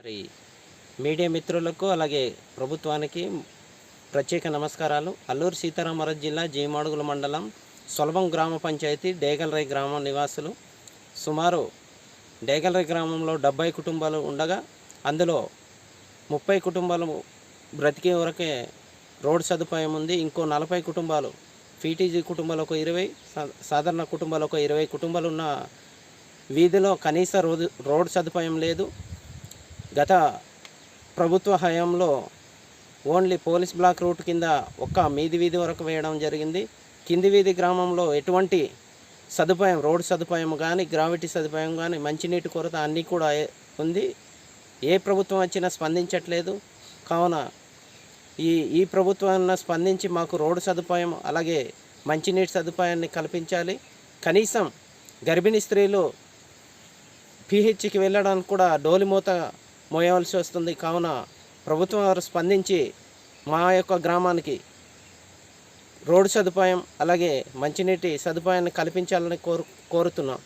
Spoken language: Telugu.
మరి మీడియా మిత్రులకు అలాగే ప్రభుత్వానికి ప్రత్యేక నమస్కారాలు. అల్లూరు సీతారామరాజు జిల్లా జీమాడుగుల మండలం సొలభం గ్రామ పంచాయతీ డేగలరై గ్రామం నివాసులు. సుమారు డేగలరై గ్రామంలో డెబ్బై కుటుంబాలు ఉండగా అందులో ముప్పై కుటుంబాలు బ్రతికే వరకే రోడ్ సదుపాయం ఉంది. ఇంకో నలభై కుటుంబాలు పీటీజీ కుటుంబాలు ఒక ఇరవై సాధారణ కుటుంబాలు ఒక ఇరవై కుటుంబాలు ఉన్న వీధిలో కనీస రోడ్ రోడ్ సదుపాయం లేదు. గత ప్రభుత్వ హయాంలో ఓన్లీ పోలీస్ బ్లాక్ రూట్ కింద ఒక్క మీది వీధి వరకు వేయడం జరిగింది. కింది వీధి గ్రామంలో ఎటువంటి సదుపాయం రోడ్ సదుపాయం కానీ గ్రావిటీ సదుపాయం కానీ మంచినీటి కొరత అన్నీ కూడా ఉంది. ఏ ప్రభుత్వం వచ్చినా స్పందించట్లేదు. కావున ఈ ఈ ప్రభుత్వం స్పందించి మాకు రోడ్డు సదుపాయం అలాగే మంచినీటి సదుపాయాన్ని కల్పించాలి. కనీసం గర్భిణీ స్త్రీలు పిహెచ్కి వెళ్ళడానికి కూడా డోలిమూత మోయవలసి వస్తుంది. కావున ప్రభుత్వం వారు స్పందించి మా యొక్క గ్రామానికి రోడ్డు సదుపాయం అలాగే మంచినీటి సదుపాయాన్ని కల్పించాలని కోరు కోరుతున్నాం.